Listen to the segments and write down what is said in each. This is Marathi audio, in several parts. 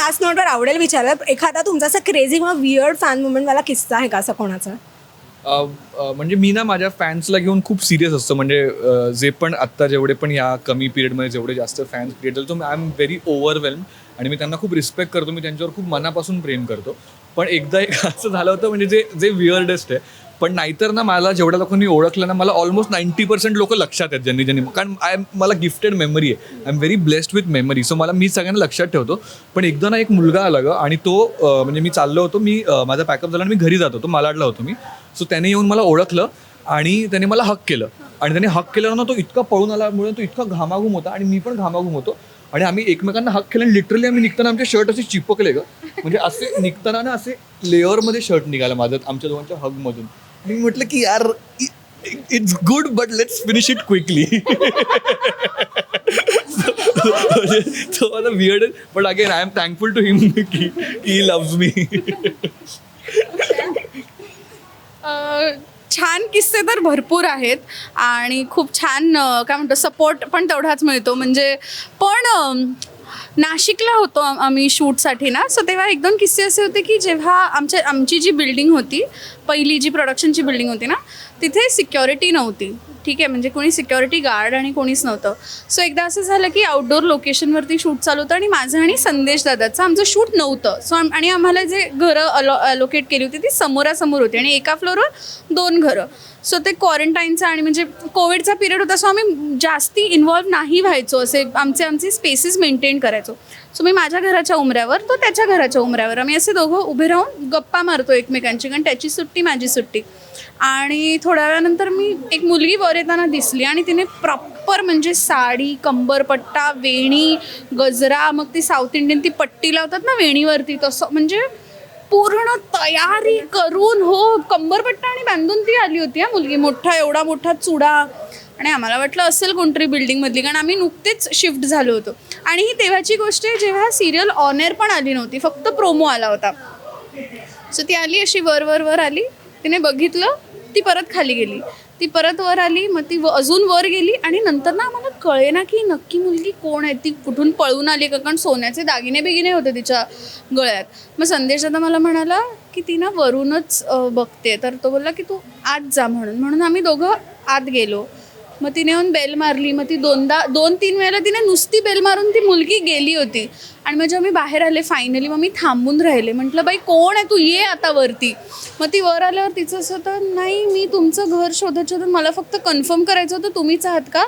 याच नोटवर आवडेल विचारलं. एखादा तुमचा असा क्रेझी किंवा वियर्ड फॅन मुवमेंट मला किस्सा आहे का असं कोणाचा? म्हणजे मी ना माझ्या फॅन्सला घेऊन खूप सिरियस असतो. म्हणजे जे पण आत्ता जेवढे पण या कमी पिरियडमध्ये जेवढे जास्त फॅन्स क्रिएट झाले तो आय एम व्हेरी ओव्हरवेल्म आणि मी त्यांना खूप रिस्पेक्ट करतो. मी त्यांच्यावर खूप मनापासून प्रेम करतो. पण एकदा एक असं झालं होतं म्हणजे जे जे विअर्डेस्ट आहे पण नाहीतर ना मला जेवढ्या लोकांनी ओळखलं ना मला ऑलमोस्ट नाईन्टी पर्सेंट लोक लक्षात आहेत ज्यांनी ज्यांनी. कारण आय मला गिफ्टेड मेमरी आहे. I am very blessed with memory so मला मी सगळ्यांना लक्षात ठेवतो. पण एकदा ना एक मुलगा आला ग आणि तो म्हणजे मी चाललो होतो. मी माझा पॅकअप झाला आणि मी घरी जात होतो. मालाडला होतो मी. सो त्याने येऊन मला ओळखलं आणि त्याने मला हक केलं आणि त्याने हक केलं ना तो इतका पळून आल्यामुळे तो इतका घामाघूम होता आणि मी पण घामाघूम होतो आणि आम्ही एकमेकांना हक केलं आणि लिटरली आम्ही निघताना आमचे शर्ट असे चिपकले ग म्हणजे असे निघताना ना असे लेअरमध्ये शर्ट निघाला माझं आमच्या दोघांच्या हगमधून मी म्हटलं की यार it's good but let's finish it quickly तो मला weird but again I am thankful to him की ही लव्ज मी छान किस्से तर भरपूर आहेत आणि खूप छान काय म्हणतो सपोर्ट पण तेवढाच मिळतो. म्हणजे पण नाशिकला होतो आम- आम्ही शूटसाठी ना. सो तेव्हा एक दोन किस्से असे होते की जेव्हा आमच्या आमची जी बिल्डिंग होती पहिली जी प्रोडक्शनची बिल्डिंग होती ना तिथे सिक्युरिटी नव्हती. ठीक आहे म्हणजे कोणी सिक्युरिटी गार्ड आणि कोणीच नव्हतं. सो एकदा असं झालं की आउटडोर लोकेशनवरती शूट चालू होतं आणि माझं आणि संदेश दादाचं आमचं शूट नव्हतं. सो आणि आम्हाला जे घरं अलो अलोकेट केली होती ती समोरासमोर होती आणि एका फ्लोअरवर दोन घरं. सो ते क्वारंटाईनचा आणि म्हणजे कोविडचा पिरियड होता सो आम्ही जास्ती इन्व्हॉल्व नाही व्हायचो असे. आमचे आमचे स्पेसेस मेंटेन करायचो. सो मी माझ्या घराच्या उमऱ्यावर तो त्याच्या घराच्या उमऱ्यावर. आम्ही असे दोघं उभे राहून गप्पा मारतो एकमेकांची कारण त्याची सुट्टी माझी सुट्टी. आणि थोड्या वेळानंतर मी एक मुलगी वर येताना दिसली आणि तिने प्रॉपर म्हणजे साडी कंबरपट्टा वेणी गजरा मग ती साऊथ इंडियन ती पट्टी लावतात ना वेणीवरती तसं म्हणजे पूर्ण तयारी करून हो कंबरपट्टा आणि बांधून ती आली होती हा मुलगी. मोठा एवढा मोठा चुडा. आणि आम्हाला वाटलं असेल कोणतरी बिल्डिंगमधली कारण आम्ही नुकतेच शिफ्ट झालो होतो. आणि ही तेव्हाची गोष्ट आहे जेव्हा सिरियल ऑनेर पण आली नव्हती फक्त प्रोमो आला होता. सो ती आली अशी वर वर वर आली. तिने बघितलं ती परत खाली गेली. ती परत वर आली मग ती व- अजून वर गेली आणि नंतर ना आम्हाला कळे ना की नक्की मुलगी कोण आहे? ती कुठून पळून आली का? कारण सोन्याचे दागिने बिगिने होते तिच्या गळ्यात. मग संदेश दादा मला म्हणाला की ती ना वरूनच बघते. तर तो बोलला की तू आत जा म्हणून. म्हणून आम्ही दोघं आत गेलो. मग तिने येऊन बेल मारली. मग ती दोनदा दोन तीन वेळेला तिने नुसती बेल मारून ती मुलगी गेली होती. आणि मग जेव्हा मी बाहेर आले फायनली मग मी थांबून राहिले. म्हटलं बाई कोण आहे तू? ये आता वरती. मग ती वर आल्यावर तिचं असं होतं नाही मी तुमचं घर शोधत शोधत मला फक्त कन्फर्म करायचं होतं. तुम्हीच आहात का?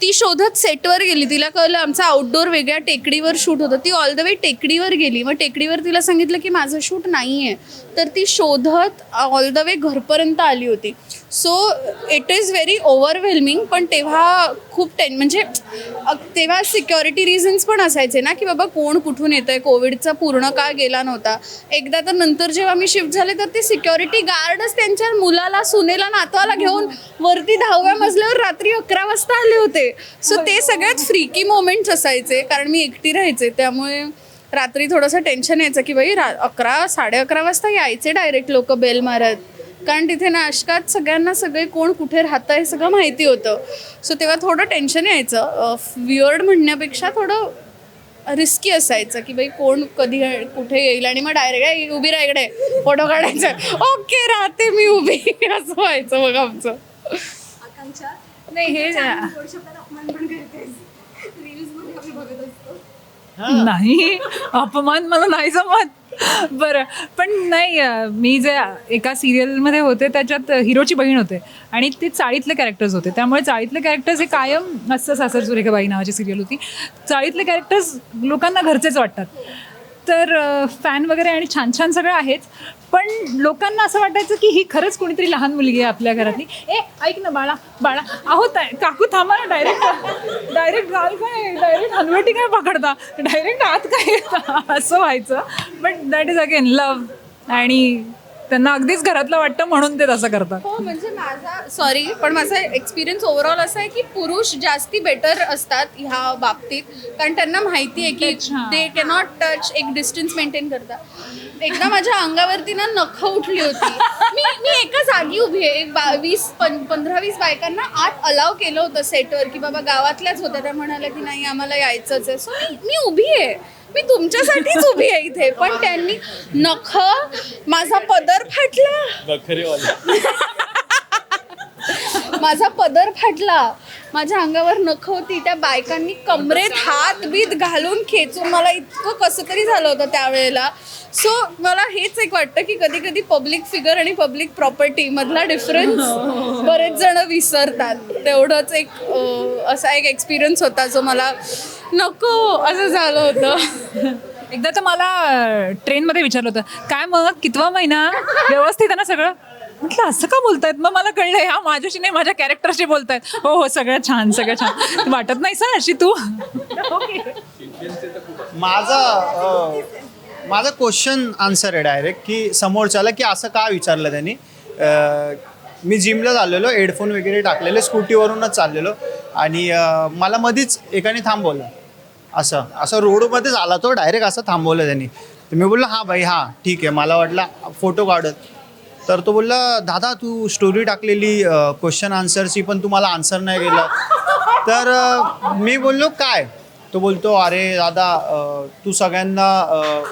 ती शोधत सेटवर गेली. तिला कळलं आमचं आउटडोर वेगळ्या टेकडीवर शूट होतं. ती ऑल द वे टेकडीवर गेली. मग टेकडीवर तिला सांगितलं की माझं शूट नाही आहे तर ती शोधत ऑल द वे घरपर्यंत आली होती. So it is very overwhelming पण तेव्हा खूप टेन म्हणजे तेव्हा सिक्युरिटी रिझन्स पण असायचे ना की बाबा कोण कुठून येतं आहे कोविडचा पूर्ण काळ गेला नव्हता. एकदा तर नंतर जेव्हा मी शिफ्ट झाले तर ते सिक्युरिटी गार्डच त्यांच्या मुलाला सुनेला नातवाला घेऊन वरती दहाव्या मजल्यावर रात्री अकरा वाजता आले होते. सो ते सगळ्यात फ्रीकी मोमेंट्स असायचे. कारण मी एकटी राहायचे. त्यामुळे रात्री थोडंसं टेन्शन यायचं की बाई रा अकरा साडे अकरा वाजता यायचे डायरेक्ट लोक बेल मारत. कारण तिथे नाशकात सगळ्यांना सगळे कोण कुठे राहतं हे सगळं माहिती होतं. सो तेव्हा थोडं टेन्शन यायचं. वियर्ड म्हणण्यापेक्षा थोडं रिस्की असायचं की बाई कोण कधी कुठे येईल? आणि मग डायरेक्ट उभी राहा इकडे. फोटो काढायचा. ओके राहते मी उभी. असं व्हायचं मग आमचं. नाही हे नाही अपमान मला नाही जमत. बरं पण नाही मी जे एका सिरियलमध्ये होते त्याच्यात हिरोची बहीण होते आणि ते चाळीतले कॅरेक्टर्स होते. त्यामुळे चाळीतले कॅरेक्टर्स हे कायम असं सासर सुरेखाबाई नावाची सिरियल होती. चाळीतले कॅरेक्टर्स लोकांना घरचेच वाटतात. तर फॅन वगैरे आणि छान छान सगळं आहेच पण लोकांना असं वाटायचं की ही खरंच कोणीतरी लहान मुलगी आहे आपल्या घरातली. ए ऐक ना बाळा बाळा. अहो ताय काकू थांबा ना डायरेक्ट डायरेक्ट गाल काय? डायरेक्ट हलवटी काय पकडता? डायरेक्ट आत काय असं व्हायचं. But that is again love आणि त्यांना अगदीच घरातलं वाटतं म्हणून ते तसं करतात. हो म्हणजे माझा सॉरी पण माझा एक्सपिरियन्स ओव्हरऑल असा आहे की पुरुष जास्ती बेटर असतात ह्या बाबतीत. कारण त्यांना माहिती आहे की अच्छा. दे कॅनॉट टच एक डिस्टन्स मेंटेन करता एकदा माझ्या अंगावरती ना नख उठली होती. मी मी एका जागी उभी आहे. एक बा वीस पं पंधरा वीस बायकांना आत अलाव केलं होतं सेटवर की बाबा गावातल्याच होत्या. त्या म्हणाल्या की नाही आम्हाला यायचंच आहे. सो मी मी उभी आहे. मी तुमच्यासाठीच उभी आहे इथे. पण त्यांनी नख माझा पदर फाटला. माझा पदर फाटला. माझ्या अंगावर नख होती त्या बायकांनी कमरेत हात बीत घालून खेचून मला इतकं कसं तरी झालं होतं त्यावेळेला. सो मला हेच एक वाटतं की कधी कधी पब्लिक फिगर आणि पब्लिक प्रॉपर्टी मधला डिफरन्स बरेच जण विसरतात. तेवढंच एक असा एक एक्सपिरियन्स होता जो मला नको असं झालं होतं. एकदा तर मला ट्रेनमध्ये विचारलं होतं काय मग? कितवा महिना? व्यवस्थित आहे ना सगळं? म्हटलं असं का बोलतायत? मग मला कळलं ह्या माझ्याशी नाही माझ्या कॅरेक्टरशी बोलतायत. हो हो सगळं छान सगळं छान. वाटत नाही सर अशी तू? माझा अ, माझा क्वेश्चन आन्सर आहे डायरेक्ट की समोरच्याला की असं का विचारलं त्यांनी? अ, मी जिमला चाललेलो हेडफोन वगैरे टाकलेले स्कूटीवरूनच चाललेलो आणि अ, मला मधीच एकाने थांबवलं. असं असं रोडमध्येच आला तो डायरेक्ट असं थांबवलं त्यांनी. तर मी बोललो हां बाई हां ठीक आहे. मला वाटलं फोटो काढत. तर तो बोलला दादा तू स्टोरी टाकलेली क्वेश्चन आन्सरची पण तू मला आन्सर नाही केलं तर मी बोललो काय? तो बोलतो अरे दादा तू सगळ्यांना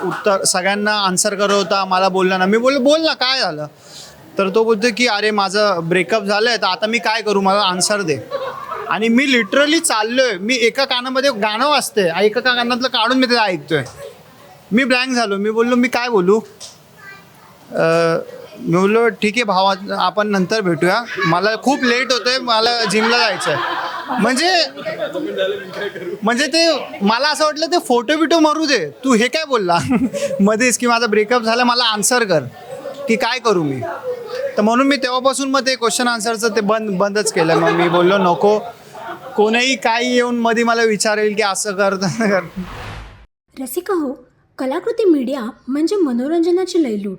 उत्तर सगळ्यांना आन्सर करत होता मला बोलला ना. मी बोललो बोल ना काय झालं? तर तो बोलतो की अरे माझं ब्रेकअप झालं आहे तर आता मी काय करू? मला आन्सर दे. आणि मी लिटरली चाललोय. मी एका कानामध्ये गाणं वाजते एका कानातलं काढून मी ते ऐकतोय. मी ब्लँक झालो. मी बोललो मी काय बोलू? मी बोललो ठीक आहे भावा आपण नंतर भेटूया. मला खूप लेट होतोय मला जिमला जायचं आहे म्हणजे म्हणजे ते मला असं वाटलं ते फोटो बिटो मारू दे. तू हे काय बोलला? मध्येच की माझा ब्रेकअप झाला मला आन्सर कर. की काय करू मी? तर म्हणून मी तेव्हापासून मग ते क्वेश्चन आन्सरचं ते बंद बंदच केलं. मग मी बोललो नको. कोणीही काही येऊन मध्ये मला विचारेल की असं कर कर. रसिका हो कलाकृती मीडिया म्हणजे मनोरंजनाची लयलूट.